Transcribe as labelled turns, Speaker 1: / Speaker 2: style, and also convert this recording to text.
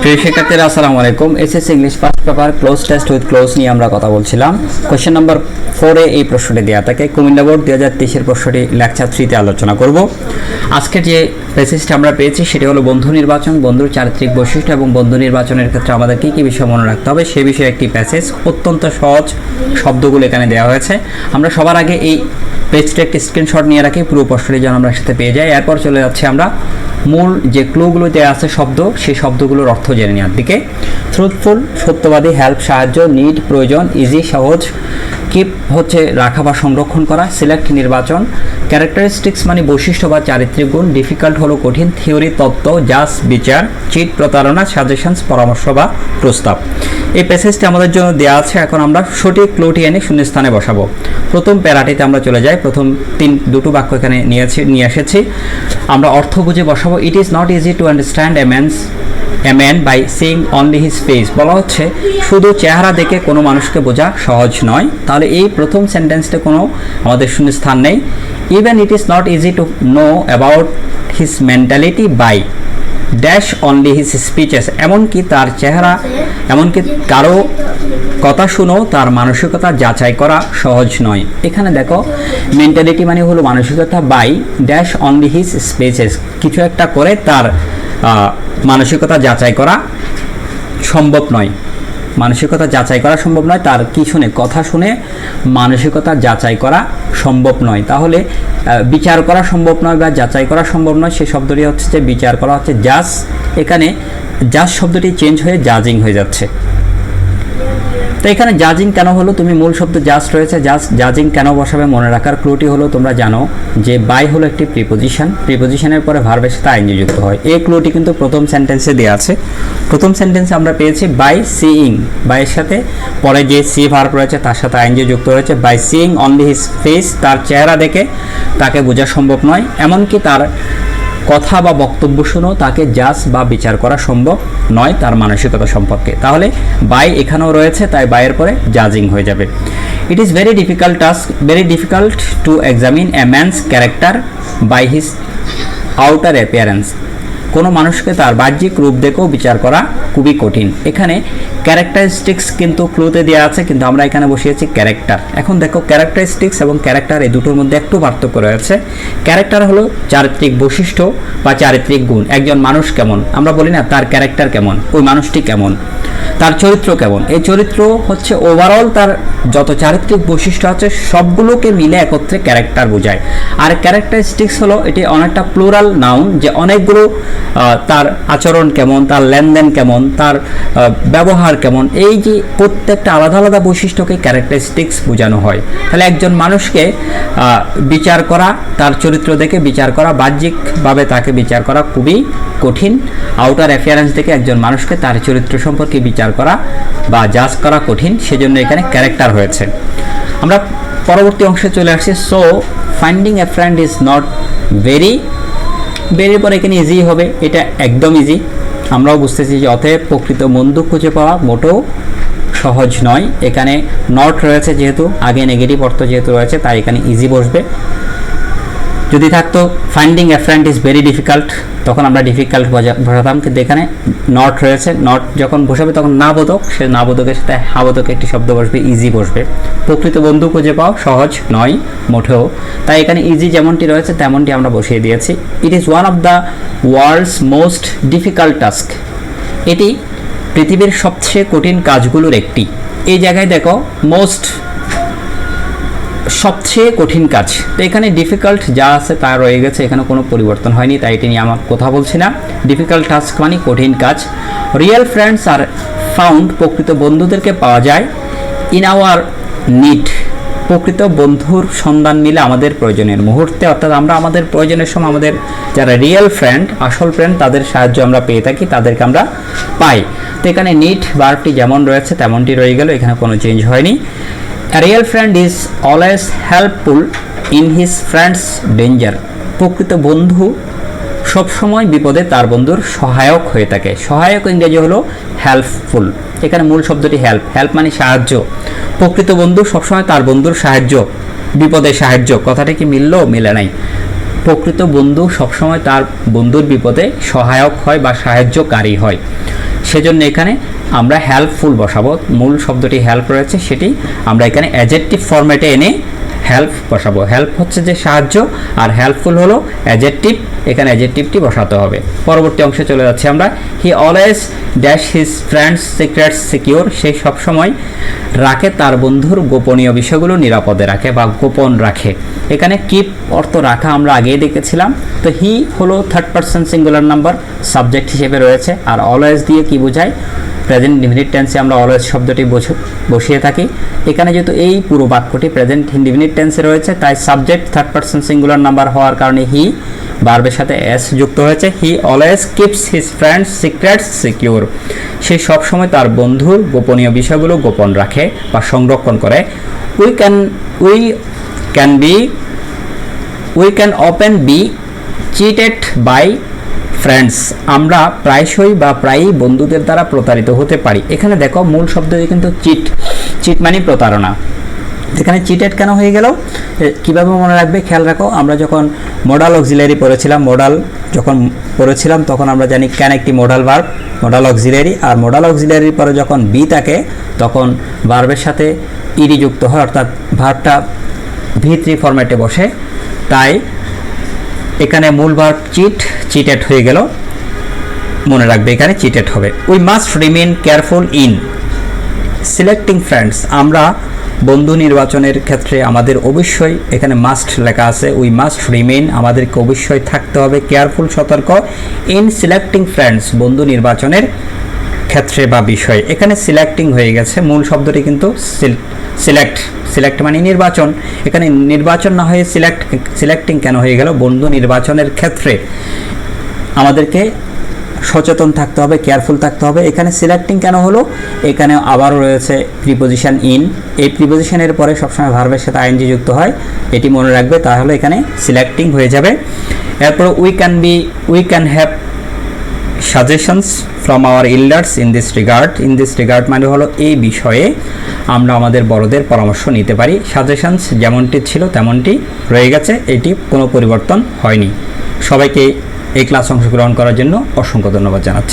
Speaker 1: প্রিয় আসসালামু আলাইকুম। SS English first paper close test with close নিয়ে আমরা কথা বলছিলাম। কোশ্চেন নাম্বার ফোরে এই প্রশ্নটি দেওয়া থাকে। কুমিল্লা বোর্ড দুই হাজার তেইশের প্রশ্নটি লেকচার থ্রিতে আলোচনা করব। আজকের যে প্যাসেজটা আমরা পেয়েছি, সেটি হলো বন্ধু নির্বাচন, বন্ধুর চারিত্রিক বৈশিষ্ট্য এবং বন্ধু নির্বাচনের ক্ষেত্রে আমাদের কী কী বিষয় মনে রাখতে হবে, সে বিষয়ে একটি প্যাসেজ অত্যন্ত সহজ শব্দগুলো এখানে দেওয়া হয়েছে। আমরা সবার আগে এই পেজটা একটি স্ক্রিনশট নিয়ে রাখি, পুরো প্রশ্নটি যেন আমরা একসাথে পেয়ে যাই। এরপর চলে যাচ্ছে আমরা মূল যে ক্লুগুলো দেওয়া আছে শব্দ, সেই শব্দগুলোর অর্থ জেনে নেওয়ার দিকে। ট্রুথফুল সত্যবাদী হেল্প সাহায্য নিড প্রয়োজন ইজি সহজ কিপ হচ্ছে রাখা বা সংরক্ষণ করা সিলেক্ট নির্বাচন ক্যারেক্টারিস্টিক্স মানে বৈশিষ্ট্য বা চারিত্রিক গুণ ডিফিকাল্ট হলো কঠিন থিওরি তত্ত্ব জাস বিচার চিট প্রতারণা সাজেশনস পরামর্শ বা প্রস্তাব। এই প্যাসেজটি আমাদের জন্য দেওয়া আছে, এখন আমরা সঠিক ক্লোটি এনে শূন্যস্থানে বসাবো। প্রথম প্যারাটিতে আমরা চলে যাই, প্রথম তিন, দুটো বাক্য এখানে নিয়েছি, নিয়ে এসেছি। আমরা অর্থ বুঝে বসাবো it is not easy to understand a man's a man by seeing only his face বলা হচ্ছে, শুধু চেহারা দেখে কোনো মানুষকে বোঝা সহজ নয়। তাহলে এই প্রথম সেন্টেন্সটা কোনো আমাদের শূন্য স্থান নেই। Even it is not easy to know about his mentality by dash only his speeches এমনকি তার চেহারা, এমনকি কারও কথা শুনো, তার মানসিকতা যাচাই করা সহজ নয়। এখানে দেখো মেন্টালিটি মানে হলো মানসিকতা by dash only his speeches কিছু একটা করে তার মানসিকতা যাচাই করা সম্ভব নয়। মানসিকতা যাচাই করা সম্ভব নয়, তার কি শুনে? কথা শুনে মানসিকতা যাচাই করা সম্ভব নয়। তাহলে বিচার করা সম্ভব নয় বা যাচাই করা সম্ভব নয়, সে শব্দটি হচ্ছে যে বিচার করা হচ্ছে জাজ এখানে জাজ শব্দটি চেঞ্জ হয়ে জাজিং হয়ে যাচ্ছে। তো এখানে জাজিং কেন হলো? তুমি মূল শব্দ জাস্ট রয়েছে জাস্ট জাজিং কেন বসাবে মনে রাখার ক্লুটি হলো, তোমরা জানো যে বাই হলো একটি প্রিপোজিশন প্রিপোজিশনের পরে ভার্বের সাথে আইনজি যুক্ত হয়। এই ক্লুটি কিন্তু প্রথম সেন্টেন্সে দেওয়া আছে। প্রথম সেন্টেন্সে আমরা পেয়েছি বাই সিইং বাইয়ের সাথে, পরে যে সি ভার্ব রয়েছে তার সাথে আইনজি যুক্ত রয়েছে by seeing only his face তার চেহারা দেখে তাকে বোঝা সম্ভব নয়। এমনকি তার কথা বা বক্তব্য শুনো, তাকে জাজ বা বিচার করা সম্ভব নয় তার মানসিকতা সম্পর্কে। তাহলে বাই এখানেও রয়েছে, তাই বাইয়ের পরে জাজিং হয়ে যাবে। It is very difficult task very difficult to examine a man's character by his outer appearance কোনো মানুষকে তার বাহ্যিক রূপ দেখেও বিচার করা খুবই কঠিন। এখানে ক্যারেক্টারিস্টিক্স কিন্তু ক্লুতে দেওয়া আছে কিন্তু আমরা এখানে বসিয়েছি ক্যারেক্টার এখন দেখো ক্যারেক্টারিস্টিক্স এবং ক্যারেক্টার এই দুটোর মধ্যে একটু পার্থক্য রয়েছে। ক্যারেক্টার হলো চারিত্রিক বৈশিষ্ট্য বা চারিত্রিক গুণ। একজন মানুষ কেমন? আমরা বলি না তার ক্যারেক্টার কেমন ওই মানুষটি কেমন তার চরিত্র কেমন। এই চরিত্র হচ্ছে ওভারঅল তার যত চারিত্রিক বৈশিষ্ট্য আছে সবগুলোকে মিলে একত্রে ক্যারেক্টার বোঝায়। আর ক্যারেক্টারিস্টিক্স হলো এটি অনেকটা প্লুরাল নাউন যে অনেকগুলো তার আচরণ কেমন তার লেনদেন কেমন তার আহ, ব্যবহার কেমন? এই যে প্রত্যেকটা আলাদা আলাদা বৈশিষ্ট্যকে ক্যারেক্টারিস্টিক্স বোঝানো হয়। তাহলে একজন মানুষকে বিচার করা, তার চরিত্র দেখে বিচার করা, বাহ্যিকভাবে তাকে বিচার করা খুবই কঠিন। আউটার অ্যাপিয়ারেন্স দেখে একজন মানুষকে তার চরিত্র সম্পর্কে বিচার করা বা জাজ করা কঠিন, সেজন্য এখানে ক্যারেক্টার হয়েছে। আমরা পরবর্তী অংশে চলে আসছি। So finding a friend is not very বেরিয়ে পরে এখানে ইজি হবে। এটা একদম ইজি আমরাও বুঝতেছি যে অতএব প্রকৃত বন্ধু খুঁজে পাওয়া মোটেও সহজ নয়। এখানে নট রয়েছে যেহেতু, আগে নেগেটিভ অর্থ যেহেতু রয়েছে, তাই এখানে ইজি বসবে। যদি থাকতো finding a friend is very difficult তখন আমরা ডিফিকাল্ট বসাতাম কিন্তু এখানে নট রয়েছে। নট যখন বসাবে, তখন না বোধক সে না বোধকের সাথে হাবোধক একটি শব্দ বসবে ইজি বসবে। প্রকৃত বন্ধু খুঁজে পাওয়া সহজ নয়, মোটেও। তাই এখানে ইজি যেমনটি রয়েছে, তেমনটি আমরা বসিয়ে দিয়েছি। It is one of the world's most difficult task এটি পৃথিবীর সবচেয়ে কঠিন কাজগুলোর একটি। এই জায়গায় দেখো মোস্ট সবচেয়ে কঠিন কাজ। তো এখানে ডিফিকাল্ট যা আছে তা রয়ে গেছে, এখানে কোনো পরিবর্তন হয়নি, তাই এটি নিয়ে আমার কথা বলছি না। ডিফিকাল্ট টাস্ক মানে কঠিন কাজ। রিয়েল ফ্রেন্ডস আর ফাউন্ড প্রকৃত বন্ধুদেরকে পাওয়া যায় ইন আওয়ার নিড প্রকৃত বন্ধুর সন্ধান মিলে আমাদের প্রয়োজনের মুহূর্তে, অর্থাৎ আমরা আমাদের প্রয়োজনের সময় আমাদের যারা রিয়েল ফ্রেন্ড আসল ফ্রেন্ড তাদের সাহায্য আমরা পেয়ে থাকি, তাদেরকে আমরা পাই। তো এখানে নিট বারটি যেমন রয়েছে, তেমনটি রয়ে গেল, এখানে কোনো চেঞ্জ হয়নি। A real friend is always helpful in his friend's danger. প্রকৃত বন্ধু সবসময় বিপদে তার বন্ধুর সহায়ক হয়ে থাকে। সহায়ক ইংরেজি হলো হেল্পফুল এখানে মূল শব্দটি হেল্প হেল্প মানে সাহায্য। প্রকৃত বন্ধু সবসময় তার বন্ধুর সাহায্য। বিপদে সাহায্য। কথাটা কি মিললো? মিলে নাই। প্রকৃত বন্ধু সবসময় তার বন্ধুর বিপদে সহায়ক হয় বা সাহায্যকারী হয়। সেজন্য এখানে আমরা হেল্পফুল বসাবো। মূল শব্দটি হেল্প রয়েছে, সেটি আমরা এখানে অ্যাজেক্টিভ ফরম্যাটে এনে হেল্প বসাবো। হেল্প হচ্ছে যে সাহায্য, আর হেল্পফুল হলো অ্যাজেক্টিভ এখানে অ্যাজেক্টিভটি বসাতে হবে। পরবর্তী অংশে চলে যাচ্ছি আমরা। He always dash his friends secrets secure সে সবসময় রাখে তার বন্ধুর গোপনীয় বিষয়গুলো নিরাপদে রাখে বা গোপন রাখে। এখানে কিপ অর্থ রাখা আমরা আগেই দেখেছিলাম। তো হি হলো third person singular number subject হিসেবে রয়েছে, আর অলওয়েজ দিয়ে কি বোঝায়? প্রেজেন্ট ইনডিফিনিট টেন্সে আমরা অলওয়েজ শব্দটি বসে- বসিয়ে থাকি। এখানে যেহেতু এই পুরো বাক্যটি প্রেজেন্ট ইনডিফিনিট টেন্সে রয়েছে, তাই subject third person singular number হওয়ার কারণে হি বার্বের সাথে এস যুক্ত হয়েছে। He always keeps his friends secrets secure. সে সবসময় তার বন্ধুর গোপনীয় বিষয়গুলো গোপন রাখে বা সংরক্ষণ করে। We can we can be, we can often be cheated by friends আমরা প্রায়শই বা প্রায়ই বন্ধুদের দ্বারা প্রতারিত হতে পারি। এখানে দেখো মূল শব্দটি কিন্তু চিট চিট মানে প্রতারণা। এখানে চিটেড কেন হয়ে গেল? কীভাবে মনে রাখবে? খেয়াল রাখো, আমরা যখন মোডাল অক্সিলারি পড়েছিলাম মডাল যখন পড়েছিলাম, তখন আমরা জানি ক্যান একটি মডাল ভার্ব মোডাল অক্সিলারি আর মোডাল অক্সিলারির পরে যখন বি থাকে, তখন ভার্বের সাথে ইডি যুক্ত হয়, অর্থাৎ ভার্বটা ভি থ্রি ফরম্যাটে বসে। তাই এখানে মূল ভার্ব চিট চিটেড হয়ে গেল। মনে রাখবে এখানে চিটেড হবে। We must remain careful in selecting friends আমরা বন্ধু নির্বাচনের ক্ষেত্রে আমাদের অবশ্যই এখানে মাস্ট লেখা আছে। উই মাস্ট রিমেন আমাদেরকে অবশ্যই থাকতে হবে। কেয়ারফুল সতর্ক ইন সিলেক্টিং ফ্রেন্ডস বন্ধু নির্বাচনের ক্ষেত্রে বা বিষয়ে। এখানে সিলেক্টিং হয়ে গেছে। মূল শব্দটি কিন্তু সিলেক্ট সিলেক্ট মানে নির্বাচন। এখানে নির্বাচন না হয়ে সিলেক্ট সিলেক্টিং কেন হয়ে গেল? বন্ধু নির্বাচনের ক্ষেত্রে আমাদেরকে সচেতন থাকতে হবে কেয়ারফুল থাকতে হবে। এখানে সিলেক্টিং কেন হলো? এখানে আবারও রয়েছে প্রিপোজিশন ইন এই প্রিপোজিশনের পরে সবসময় ভার্বের সাথে আইনজি যুক্ত হয়। এটি মনে রাখবে, তাহলে এখানে সিলেক্টিং হয়ে যাবে। এরপর we can be we can have suggestions from our elders in this regard in this regard মানে হলো এই বিষয়ে আমরা আমাদের বড়দের পরামর্শ নিতে পারি। সাজেশনস যেমনটি ছিল তেমনটি রয়ে গেছে। এটি কোনো পরিবর্তন হয়নি। সবাইকে এই ক্লাস অংশগ্রহণ করার জন্য অসংখ্য ধন্যবাদ জানাচ্ছি।